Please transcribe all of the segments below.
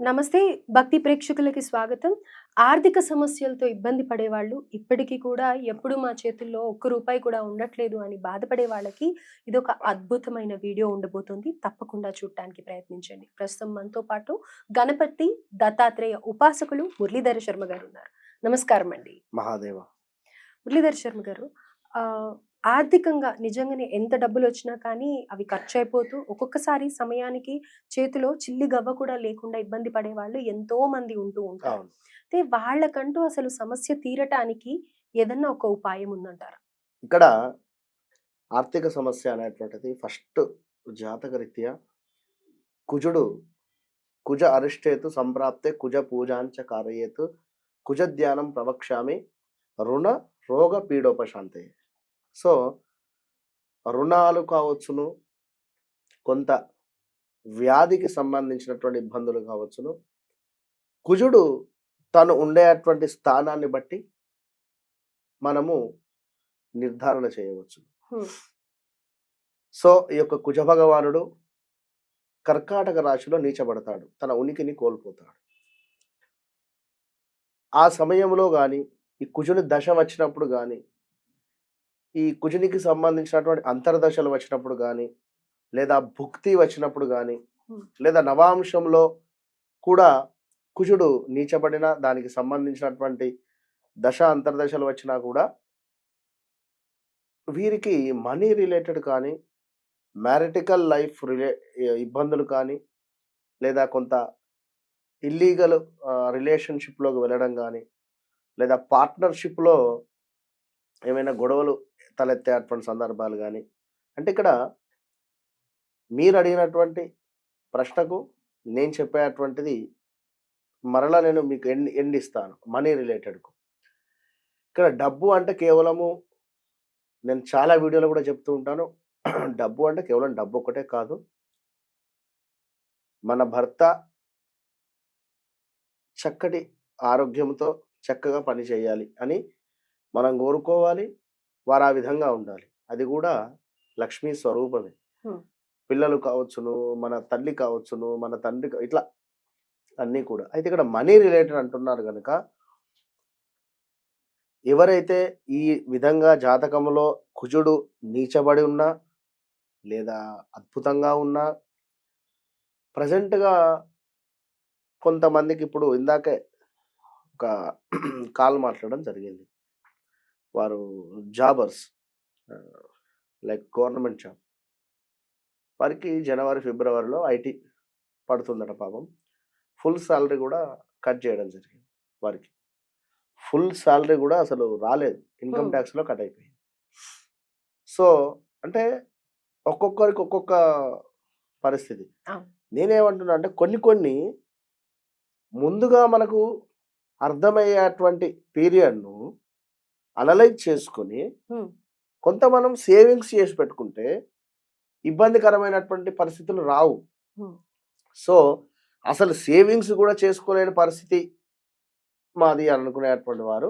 నమస్తే భక్తి ప్రేక్షకులకి స్వాగతం. ఆర్థిక సమస్యలతో ఇబ్బంది పడేవాళ్ళు ఇప్పటికీ కూడా ఎప్పుడు మా చేతుల్లో ఒక్క రూపాయి కూడా ఉండట్లేదు అని బాధపడే వాళ్ళకి ఇది ఒక అద్భుతమైన వీడియో ఉండబోతుంది. తప్పకుండా చూడటానికి ప్రయత్నించండి. ప్రస్తుతం మనతో పాటు గణపతి దత్తాత్రేయ ఉపాసకులు మురళీధర శర్మ గారు ఉన్నారు. నమస్కారం అండి మహాదేవ. మురళీధర్ శర్మ గారు ఆర్థికంగా నిజంగానే ఎంత డబ్బులు వచ్చినా కానీ అవి ఖర్చు అయిపోతూ ఒక్కొక్కసారి సమయానికి చేతిలో చిల్లి గవ్వ కూడా లేకుండా ఇబ్బంది పడే వాళ్ళు ఎంతో మంది ఉంటూ ఉంటారు. అయితే వాళ్ళకంటూ అసలు సమస్య తీరటానికి ఏదన్నా ఒక ఉపాయం ఉందంటారా? ఇక్కడ ఆర్థిక సమస్య అనేటువంటిది ఫస్ట్ జాతకరీత్యా కుజుడు కుజ అరిష్టేతు సంప్రాప్తే కుజ పూజాంచ కారయేతు కుజ ధ్యానం ప్రవక్ష్యామి రుణ రోగ పీడోపశాంతే సో రుణాలు కావచ్చును కొంత వ్యాధికి సంబంధించినటువంటి ఇబ్బందులు కావచ్చును. కుజుడు తను ఉండేటువంటి స్థానాన్ని బట్టి మనము నిర్ధారణ చేయవచ్చు. సో ఈ యొక్క కుజ భగవానుడు కర్కాటక రాశిలో నీచబడతాడు. తన ఉనికిని కోల్పోతాడు. ఆ సమయంలో కానీ ఈ కుజుని దశ వచ్చినప్పుడు కానీ ఈ కుజునికి సంబంధించినటువంటి అంతర్దశలు వచ్చినప్పుడు కానీ లేదా భుక్తి వచ్చినప్పుడు కానీ. లేదా నవాంశంలో కూడా కుజుడు నీచబడిన దానికి సంబంధించినటువంటి దశ అంతర్దశలు వచ్చినా కూడా వీరికి మనీ రిలేటెడ్ కానీ మ్యారిటికల్ లైఫ్ రిలే ఇబ్బందులు కానీ లేదా కొంత ఇల్లీగల్ రిలేషన్షిప్లోకి వెళ్ళడం కానీ లేదా పార్ట్నర్షిప్లో ఏమైనా గొడవలు తలెత్తేటువంటి సందర్భాలు కానీ అంటే ఇక్కడ మీరు అడిగినటువంటి ప్రశ్నకు నేను చెప్పేటువంటిది మరలా నేను మీకు ఎండ్ ఎండ్ ఇస్తాను మనీ రిలేటెడ్కు. ఇక్కడ డబ్బు అంటే కేవలము నేను చాలా వీడియోలో కూడా చెప్తూ ఉంటాను. డబ్బు అంటే కేవలం డబ్బు ఒకటే కాదు. మన భర్త చక్కటి ఆరోగ్యంతో చక్కగా పని చేయాలి అని మనం కోరుకోవాలి. వారు ఆ విధంగా ఉండాలి. అది కూడా లక్ష్మీ స్వరూపమే. పిల్లలు కావచ్చును మన తల్లి కావచ్చును మన తండ్రి ఇట్లా అన్నీ కూడా. అయితే ఇక్కడ మనీ రిలేటెడ్ అంటున్నారు కనుక ఎవరైతే ఈ విధంగా జాతకంలో కుజుడు నీచబడి ఉన్నా లేదా అద్భుతంగా ఉన్నా ప్రజెంట్గా కొంతమందికి ఇప్పుడు ఇందాకే ఒక కాల్ మాట్లాడడం జరిగింది. వారు జాబర్స్ లైక్ గవర్నమెంట్ జాబ్. వారికి జనవరి ఫిబ్రవరిలో ఐటీ పడుతుందట పాపం. ఫుల్ శాలరీ కూడా కట్ చేయడం జరిగింది వారికి. ఫుల్ శాలరీ కూడా అసలు రాలేదు. ఇన్కమ్. ట్యాక్స్లో కట్ అయిపోయింది. సో అంటే ఒక్కొక్కరికి ఒక్కొక్క పరిస్థితి. నేనేమంటున్నా అంటే కొన్ని కొన్ని ముందుగా మనకు అర్థమయ్యేటువంటి పీరియడ్ను అనలైజ్ చేసుకొని. కొంత మనం సేవింగ్స్ చేసి పెట్టుకుంటే ఇబ్బందికరమైనటువంటి పరిస్థితులు రావు. సో అసలు సేవింగ్స్ కూడా చేసుకోలేని పరిస్థితి మాది అని అనుకునేటువంటి వారు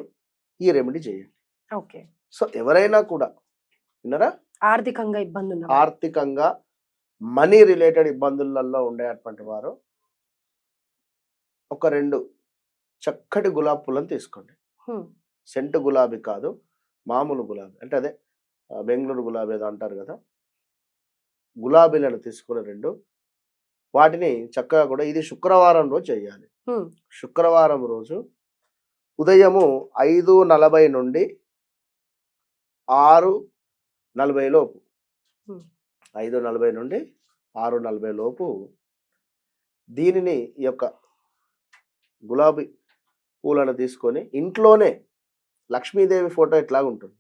ఈ రెమెడీ చేయండి ఓకే సో ఎవరైనా కూడా విన్నరా ఆర్థికంగా ఇబ్బంది ఆర్థికంగా మనీ రిలేటెడ్ ఇబ్బందులలో ఉండేటువంటి వారు ఒక రెండు చక్కటి గులాబీ పూలను తీసుకోండి. సెంటు గులాబీ కాదు మామూలు గులాబీ. అంటే అదే బెంగళూరు గులాబీ ఏదో అంటారు కదా? గులాబీలను తీసుకుని రెండు. వాటిని చక్కగా కూడా ఇది శుక్రవారం రోజు చేయాలి. శుక్రవారం రోజు ఉదయము ఐదు నలభై నుండి ఆరు నలభై లోపు. ఐదు నలభై నుండి ఆరు నలభై లోపు దీనిని ఈ యొక్క గులాబీ పూలను తీసుకొని ఇంట్లోనే లక్ష్మీదేవి ఫోటో ఎట్లాగా ఉంటుంది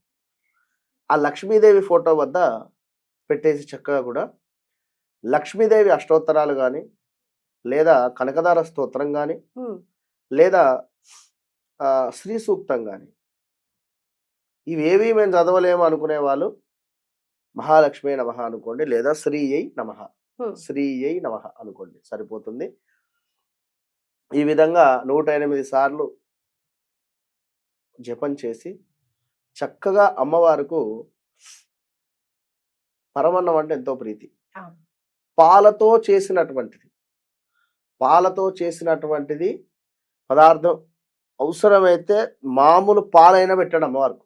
ఆ లక్ష్మీదేవి ఫోటో వద్ద పెట్టేసి చక్కగా కూడా లక్ష్మీదేవి అష్టోత్తరాలు కానీ లేదా కనకదార స్తోత్రం కానీ. లేదా శ్రీ సూక్తం కానీ ఇవేవి మేము చదవలేము అనుకునే వాళ్ళు మహాలక్ష్మి నమ అనుకోండి లేదా శ్రీ అయి నమ. శ్రీ అయి నమ అనుకోండి సరిపోతుంది ఈ విధంగా నూట ఎనిమిది సార్లు జపం చేసి చక్కగా అమ్మవారికి పరమన్నం అంటే ఎంతో ప్రీతి. పాలతో చేసినటువంటిది. పాలతో చేసినటువంటిది పదార్థం అవసరమైతే మామూలు పాలైనా పెట్టండి అమ్మవారికి?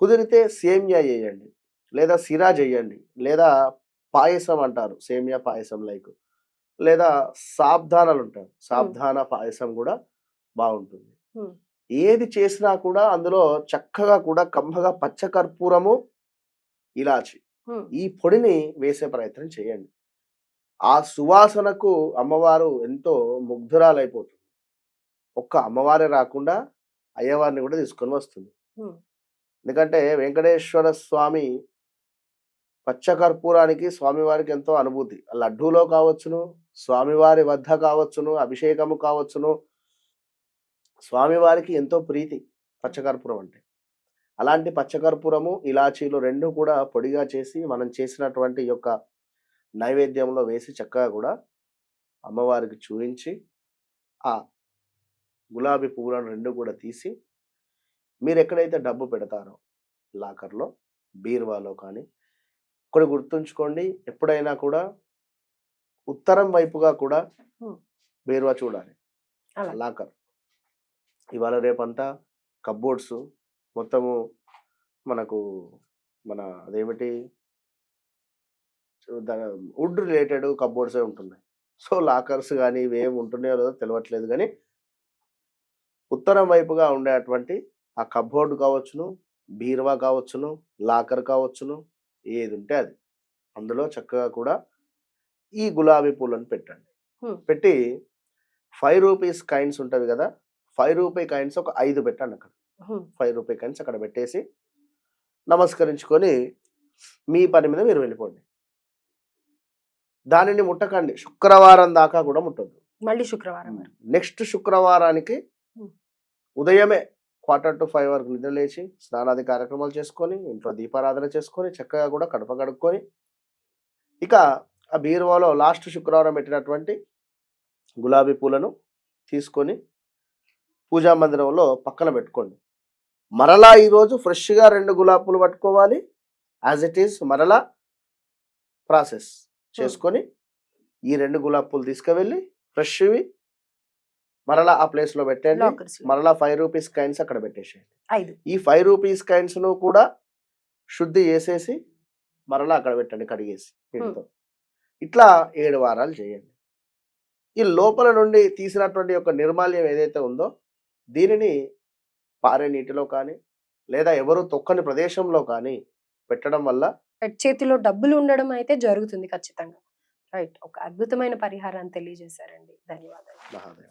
కుదిరితే సేమియా చేయండి లేదా సిరా చేయండి లేదా పాయసం అంటారు సేమియా పాయసం లైక్ లేదా సాబ్దానాలు ఉంటారు. సాబ్దాన పాయసం కూడా బాగుంటుంది. ఏది చేసినా కూడా అందులో చక్కగా కూడా కమ్మగా పచ్చకర్పూరము ఇలాచి హ్మ్. ఈ పొడిని వేసే ప్రయత్నం చేయండి ఆ సువాసనకు అమ్మవారు ఎంతో ముగ్ధురాలైపోతుంది ఒక్క అమ్మవారే రాకుండా అయ్యవారిని కూడా తీసుకొని వస్తుంది. ఎందుకంటే వెంకటేశ్వర స్వామి పచ్చకర్పూరానికి స్వామివారికి ఎంతో అనుభూతి లడ్డూలో కావచ్చును స్వామివారి వద్ద కావచ్చును అభిషేకము కావచ్చును స్వామివారికి ఎంతో ప్రీతి పచ్చకర్పూరం అంటే అలాంటి పచ్చకర్పూరము ఇలాచీలు రెండు కూడా పొడిగా చేసి మనం చేసినటువంటి యొక్క నైవేద్యంలో వేసి చక్కగా కూడా అమ్మవారికి చూపించి ఆ గులాబీ పువ్వులను రెండు కూడా తీసి మీరు ఎక్కడైతే డబ్బు పెడతారో లాకర్లో బీరువాలో కానీ ఒకటి గుర్తుంచుకోండి ఎప్పుడైనా కూడా ఉత్తరం వైపుగా కూడా. బీరువా చూడాలి. లాకర్ ఇవాళ రేపంతా కబ్బోర్డ్స్ మొత్తము మనకు మన అదేమిటి? వుడ్ రిలేటెడ్ కబ్బోర్డ్సే ఉంటున్నాయి. సో లాకర్స్ కానీ ఇవి ఏమి ఉంటున్నాయో లేదో తెలియట్లేదు కానీ ఉత్తరం వైపుగా ఉండేటువంటి ఆ కబ్బోర్డ్ కావచ్చును బీరువా కావచ్చును లాకర్ కావచ్చును ఏది ఉంటే అది. అందులో చక్కగా కూడా ఈ గులాబీ పూలను పెట్టండి. పెట్టి ఫైవ్ రూపీస్ కాయిన్స్ ఉంటుంది కదా ఫైవ్ రూపీ కాయిన్స్ ఒక ఐదు పెట్టండి అక్కడ. ఫైవ్ రూపీ కాయిన్స్ అక్కడ పెట్టేసి నమస్కరించుకొని మీ పని మీద మీరు వెళ్ళిపోండి దానిని ముట్టకండి శుక్రవారం దాకా కూడా ముట్టద్దు మళ్ళీ శుక్రవారం. నెక్స్ట్ శుక్రవారానికి. ఉదయమే క్వార్టర్ టు ఫైవ్ వరకు నిద్ర లేచి స్నానాది కార్యక్రమాలు చేసుకొని ఇంట్లో దీపారాధన చేసుకొని చక్కగా కూడా కడప కడుక్కొని ఇక ఆ బీరువాలో లాస్ట్ శుక్రవారం పెట్టినటువంటి గులాబీ పూలను తీసుకొని పూజా మందిరంలో పక్కన పెట్టుకోండి. మరలా ఈరోజు ఫ్రెష్గా రెండు గులాబీ పూలు పట్టుకోవాలి. యాజ్ ఇట్ ఈస్ మరలా ప్రాసెస్ చేసుకొని ఈ రెండు గులాబీ పూలు తీసుకువెళ్ళి ఫ్రెష్వి మరలా ఆ ప్లేస్లో పెట్టండి లాకర్స్లో. మరలా ఫైవ్ రూపీస్ కాయిన్స్ అక్కడ పెట్టేసేయండి. ఈ ఫైవ్ రూపీస్ కాయిన్స్ను కూడా శుద్ధి చేసేసి మరలా అక్కడ పెట్టండి కడిగేసి నీటితో ఇట్లా. ఏడు వారాలు చేయండి. ఈ లోపల నుండి తీసినటువంటి యొక్క నిర్మాల్యం ఏదైతే ఉందో దీనిని పారే నీటిలో కానీ లేదా ఎవరు తొక్కని ప్రదేశంలో కానీ పెట్టడం వల్ల చేతిలో డబ్బులు ఉండడం అయితే జరుగుతుంది ఖచ్చితంగా. రైట్. ఒక అద్భుతమైన పరిహారాన్ని తెలియజేశారండి. ధన్యవాదాలు. మహాదేవ